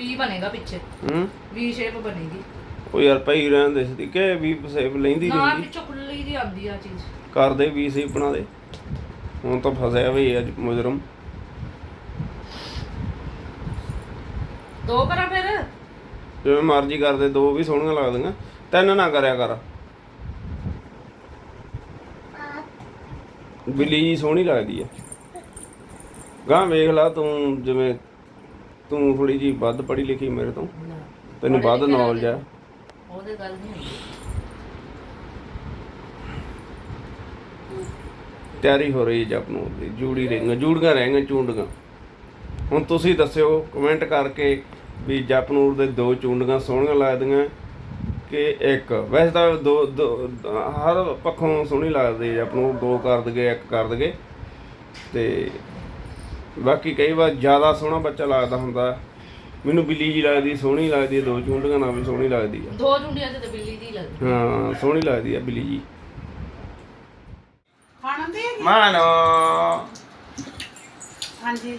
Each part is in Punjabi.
ਵੀ ਬਣੇਗਾ ਪਿੱਛੇ। ਹੂੰ? ਵੀ ਸ਼ੇਪ ਬਣੇਗੀ। ਉਹ ਯਾਰ ਪਈ ਰਹਿੰਦੇ ਸੀ ਕਿ ਵੀ ਸੇਬ ਲੈਂਦੀ ਨਾ ਨਹੀਂ ਪਿੱਛੋਂ ਖੁੱਲੀ ਦੀ ਆਂਦੀ ਆ ਚੀਜ਼। ਕਰਦੇ ਵੀ ਸੀ ਬਣਾ ਦੇ। ਹੁਣ ਤਾਂ ਫਸਿਆ ਵੀ ਅੱਜ ਮੁਜਰਮ। ਦੋ ਕਰਾਂ ਫਿਰ? ਜਿਵੇਂ ਮਰਜ਼ੀ ਕਰਦੇ ਦੋ ਵੀ ਸੋਹਣੀਆਂ ਲੱਗਦੀਆਂ। ਤਿੰਨ ਨਾ ਕਰਿਆ ਕਰ। ਬਿੱਲੀ ਜੀ ਸੋਹਣੀ ਲੱਗਦੀ ਆ। ਗਾਂ ਵੇਖ ਲਾ ਤੂੰ ਜਿਵੇਂ ਤੂੰ ਥੋੜੀ ਜੀ ਵੱਧ ਪੜ੍ਹੀ ਲਿਖੀ ਮੇਰੇ ਤੋਂ। ਤੈਨੂੰ ਵੱਧ ਨੌਲੇਜ ਆ। ਉਹਦੇ ਗੱਲ ਨਹੀਂ ਹੁੰਦੀ। ਤਿਆਰੀ ਹੋ ਰਹੀ ਹੈ ਜਪਨੂਰ ਦੀ ਜੂੜੀ ਰਹੀਆਂ ਜੂੜੀਆਂ ਰਹਿਣਗੀਆਂ ਚੂੰਡੀਆਂ। ਹੁਣ ਤੁਸੀਂ ਦੱਸਿਓ ਕਮੈਂਟ ਕਰਕੇ ਵੀ ਜਪਨੂਰ ਦੇ ਦੋ ਚੂੰਡੀਆਂ ਸੋਹਣੀਆਂ ਲੱਗਦੀਆਂ ਕਿ ਇੱਕ। ਵੈਸੇ ਤਾਂ ਦੋ ਦੋ- ਹਰ ਪੱਖੋਂ ਸੋਹਣੀ ਲੱਗਦੀ ਹੈ ਜਪਨੂਰ ਦੋ ਕਰ ਦਗੇ ਇੱਕ ਕਰ ਦਗੇ। ਤੇ ਬਾਕੀ ਕਈ ਵਾਰ ਜ਼ਿਆਦਾ ਸੋਹਣਾ ਬੱਚਾ ਲੱਗਦਾ ਹੁੰਦਾ। ਮੈਨੂੰ ਬਿੱਲੀ ਜੀ ਲੱਗਦੀ ਸੋਹਣੀ ਲੱਗਦੀ ਹੈ ਦੋ ਚੂੰਡੀਆਂ ਨਾਲ ਵੀ ਸੋਹਣੀ ਲੱਗਦੀ ਹੈ ਦੋ ਚੁੰਡੀਆਂ ਤੇ ਤਾਂ ਬਿੱਲੀ ਦੀ ਲੱਗਦੀ। ਹਾਂ ਸੋਹਣੀ ਲੱਗਦੀ ਹੈ ਬਿੱਲੀ ਜੀ। ਖਾਣਾ ਦੇ ਮਾਨੋ। ਹਾਂਜੀ।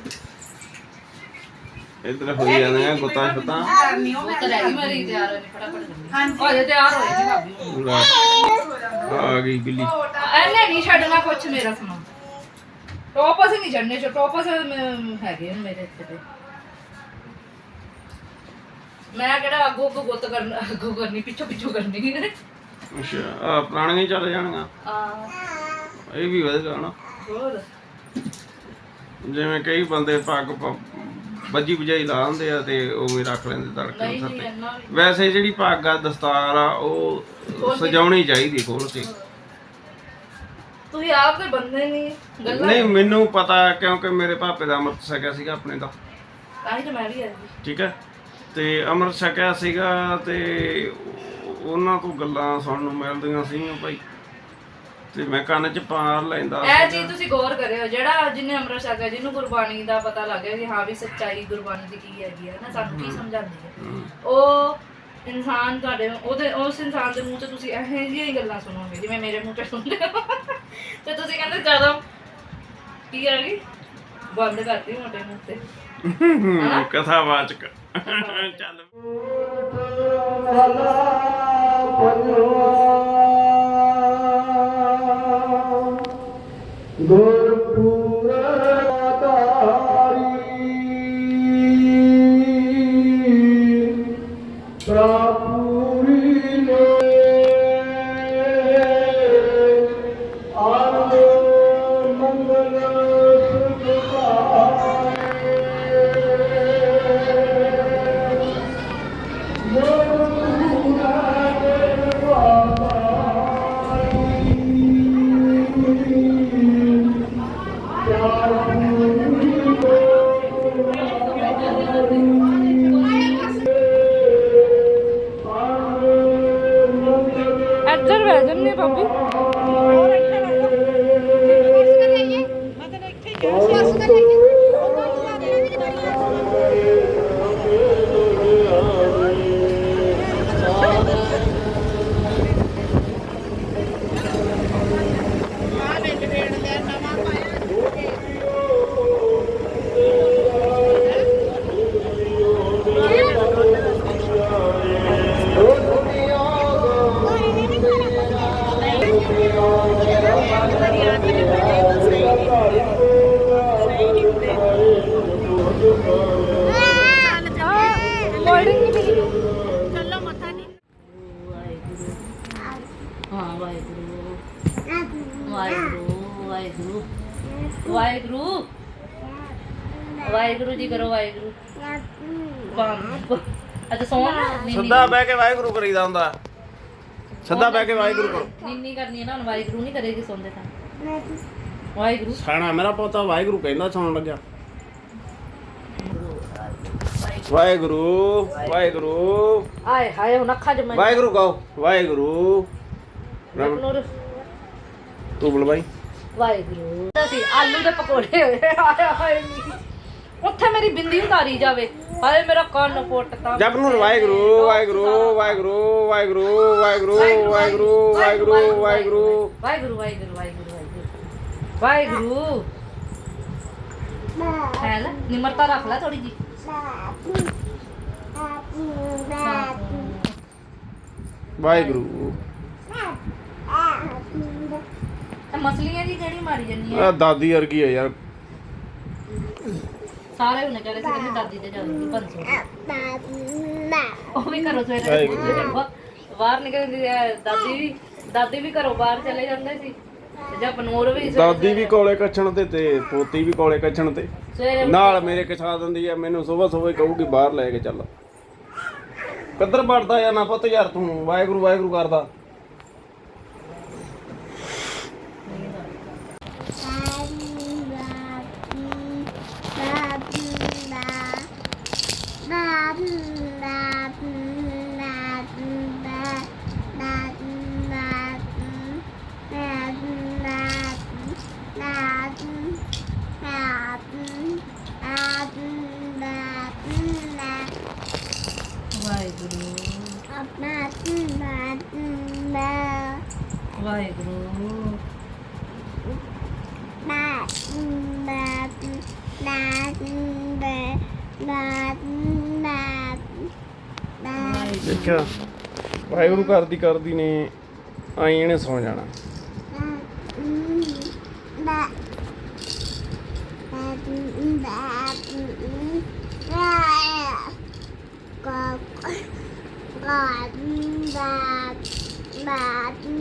ਇਧਰ ਹੋਈ ਜਾਂਦੇ ਆ ਗੁੱਤਾਂ ਛੁੱਤਾਂ ਕਰਨੀ ਉਹ ਉਹ ਤਾਂ ਰਹਿ ਗਈ ਮੇਰੀ ਤਿਆਰ ਹੋਣੀ ਫਟਾਫਟ ਕਰਨੀ ਹਾਂਜੀ। ਉਹ ਅਜੇ ਤਿਆਰ ਹੋਈ ਜੀ ਭਾਬੀ। ਲੈ, ਆ ਗਈ ਬਿੱਲੀ। ਐਨੇ ਨਹੀਂ ਛੱਡਣਾ ਕੁਛ ਮੇਰਾ ਸਮਾਨ ਟੋਪਸ ਨਹੀਂ ਛੱਡਨੇ ਚ ਟੋਪਸ ਹੈਗੇ ਨੇ ਮੇਰੇ ਇੱਥੇ ਤੇ। ਮੈਂ ਕਿਹੜਾ ਅੱਗੋਂ ਅੱਗੋਂ ਗੁੱਤ ਕਰਨ ਅੱਗੋਂ ਕਰਨੀ ਪਿੱਛੋਂ ਪਿੱਛੋਂ ਕਰਨੀ। ਅੱਛਾ ਆ ਪੁਰਾਣੀਆਂ ਹੀ ਚੱਲ ਜਾਣਗੀਆਂ। ਆ ਇਹ ਵੀ ਵਧੀਆ ਨਾ। ਹੋਰ? ਜਿਵੇਂ ਕਈ ਬੰਦੇ ਪੱਗ ਪ- ਬੱਜੀ ਬੁਝਾਈ ਲਾ ਹੁੰਦੇ ਆ ਤੇ ਉਹ ਵੀ ਰੱਖ ਲੈਂਦੇ ਤੜਕੇ ਨੂੰ ਨਹੀਂ ਇੰਨਾ ਵੀ ਵੈਸੇ ਜਿਹੜੀ ਪੱਗ ਆ ਦਸਤਾਰ ਆ ਉਹ ਸਜਾਉਣੀ ਚਾਹੀਦੀ ਖੋਲ ਕੇ। ਤੁਸੀਂ ਆਪ ਤੇ ਬੰਦੇ ਨਹੀਂ ਨਹੀਂ ਮੈਨੂੰ ਪਤਾ ਕਿਉਂਕਿ ਮੇਰੇ ਪਾਪੇ ਦਾ ਅੰਮ੍ਰਿਤ ਛਕਿਆ ਸੀਗਾ ਆਪਣੇ ਦਾ। ਤਾਂ ਹੀ ਤਾਂ ਮੈਂ ਵੀ ਆਈ ਸੀ। ਠੀਕ ਹੈ? ਤੇ ਅੰਮ੍ਰਿਤ ਛਕਿਆ ਸੀਗਾ ਤੇ ਉਹ- ਉਹਨਾਂ ਤੋਂ ਗੱਲਾਂ ਸੁਣਨ ਨੂੰ ਮਿਲਦੀਆਂ ਸੀਗੀਆਂ ਭਾਈ। ਤੇ ਮੈਂ ਕੰਨ 'ਚ ਪਾਰ ਲੈਂਦਾ ਇਹ ਚੀਜ਼ ਤੁਸੀਂ ਗੌਰ ਕਰਿਓ ਜਿਹੜਾ ਜਿਹਨੇ ਅੰਮ੍ਰਿਤ ਛਕਿਆ ਜਿਹਨੂੰ ਗੁਰਬਾਣੀ ਦਾ ਪਤਾ ਲੱਗ ਗਿਆ ਕਿ ਹਾਂ ਵੀ ਸੱਚਾਈ ਗੁਰਬਾਣੀ ਦੀ ਕੀ ਹੈਗੀ ਹੈ ਨਾ ਸਾਨੂੰ ਕੀ ਸਮਝਾਉਂਦੀ ਹੈ ਹਮ। ਉਹ ਇਨਸਾਨ ਤੁਹਾਡੇ ਉਹਦੇ ਉਸ ਇਨਸਾਨ ਦੇ ਮੂੰਹ ਤੋਂ ਤੁਸੀਂ ਇਹੋ ਜਿਹੀਆਂ ਹੀ ਗੱਲਾਂ ਸੁਣੋਗੇ ਜਿਵੇਂ ਮੇਰੇ ਮੂੰਹ ਤੋਂ ਸੁਣਦੇ ਹੋ। ਤੇ ਤੁਸੀਂ ਕਹਿੰਦੇ ਜ਼ਿਆਦਾ ਕੀ ਆ ਗਈ ਬੰਦ ਕਰਤੀ ਮੋਟੇ ਮੂੰਹ ਤੇ ਹਮ, ਕਥਾਵਾਚਕ। ਚੱਲ। ਇੱਧਰ l'amener, Bambi? ਵਾਹਿਗੁਰੂ ਵਾਹਿਗੁਰੂ ਵਾਹਿਗੁਰੂ ਵਾਹਿਗੁਰੂ ਵਾਹਿਗੁਰੂ ਜੀ ਕਰੋ ਵਾਹਿਗੁਰੂ ਅੱਜ ਸੌਣ ਨੀਨੀ ਸਿੱਧਾ ਬਹਿ ਕੇ ਵਾਹਿਗੁਰੂ ਕਰੀਦਾ ਹੁੰਦਾ। ਸਿੱਧਾ ਬਹਿ ਕੇ ਵਾਹਿਗੁਰੂ ਕਰੋ। ਨੀਨੀ ਕਰਨੀ ਹੈ ਨਾ ਹੁਣ ਵਾਹਿਗੁਰੂ ਨਹੀਂ ਕਰੇਗੀ ਸੌਂਦੇ ਤਾਂ। ਵਾਹਿਗੁਰੂ। ਸਾਣਾ ਮੇਰਾ ਪੋਤਾ ਵਾਹਿਗੁਰੂ ਕਹਿੰਦਾ ਸੁਣਨ ਲੱਗਿਆ। ਵਾਹਿਗੁਰੂ ਵਾਹਿਗੁਰੂ ਆਏ ਹਾਏ ਹੁਣ ਅੱਖਾਂ ਜਮਾਈ ਵਾਹਿਗੁਰੂ ਕਹੋ ਵਾਹਿਗੁਰੂ ਨੂਰ ਤੂੰ ਬੋਲ ਬਾਈ ਵਾਹਿਗੁਰੂ ਅਸੀਂ ਆਲੂ ਦੇ ਪਕੌੜੇ ਹੋਏ ਹਾਏ ਹਾਏ। ਉੱਥੇ ਮੇਰੀ ਬਿੰਦੀ ਉਤਾਰੀ ਜਾਵੇ ਹਾਏ ਮੇਰਾ ਕੰਨ ਪੁੱਟਤਾ ਜਪ ਨੂੰ ਵਾਹਿਗੁਰੂ ਵਾਹਿਗੁਰੂ ਵਾਹਿਗੁਰੂ ਵਾਹਿਗੁਰੂ ਵਾਹਿਗੁਰੂ ਵਾਹਿਗੁਰੂ ਵਾਹਿਗੁਰੂ ਵਾਹਿਗੁਰੂ ਵਾਹਿਗੁਰੂ ਵਾਹਿਗੁਰੂ ਵਾਹਿਗੁਰੂ ਵਾਹਿਗੁਰੂ ਹੈ ਨਾ ਨਿਮਰਤਾ ਰੱਖ ਲੈ ਥੋੜੀ ਜੀ ਵਾਹਿਗੁਰੂ। ਤੇ ਮਸਲੀਆਂ ਦੀ ਕਿਹੜੀ ਮਾਰੀ ਜੰਨੀ ਆ ਦਾਦੀ ਵਰਗੀ ਆ ਯਾਰ। ਸਾਰੇ ਉਹਨੇ ਕਹਿੰਦੇ ਸੀ ਕਹਿੰਦੇ ਦਾਦੀ ਦੇ ਜਾਂਦੀ 500 ਉਹ ਵੀ ਘਰੋਂ ਸਵੇਰੇ ਬਾਹਰ ਨਿਕਲਦੀ ਦਾਦੀ ਵੀ ਦਾਦੀ ਵੀ ਘਰੋਂ ਬਾਹਰ ਚਲੇ ਜਾਂਦੇ ਸੀ। ਵੀ ਦਾਦੀ ਵੀ ਕੋਲੇ ਕੱਛਣ ਤੇ ਤੇ ਪੋਤੀ ਵੀ ਕੋਲੇ ਕੱਛਣ ਤੇ। ਸਵੇਰੇ ਨਾਲ ਮੇਰੇ ਕਛਾ ਦਿੰਦੀ ਆ ਮੈਨੂੰ ਸਵੇਰ ਸਵੇਰ ਕਹੂਗੀ ਬਾਹਰ ਲੈ ਕੇ ਚੱਲ। ਕਿੱਧਰ ਵੜਦਾ ਯਾਰ ਨਾ ਪੁੱਤ ਯਾਰ ਤੂੰ ਵਾਹਿਗੁਰੂ ਵਾਹਿਗੁਰੂ ਕਰਦਾ। ਵਾਹਿਗੁਰੂ ਵਾਹਿਗੁਰੂ ਦੇਖਿਆ ਵਾਹਿਗੁਰੂ ਕਰਦੀ ਕਰਦੀ ਨੇ ਆਈ ਇਹਨੇ ਸੌ ਜਾਣਾ Bye.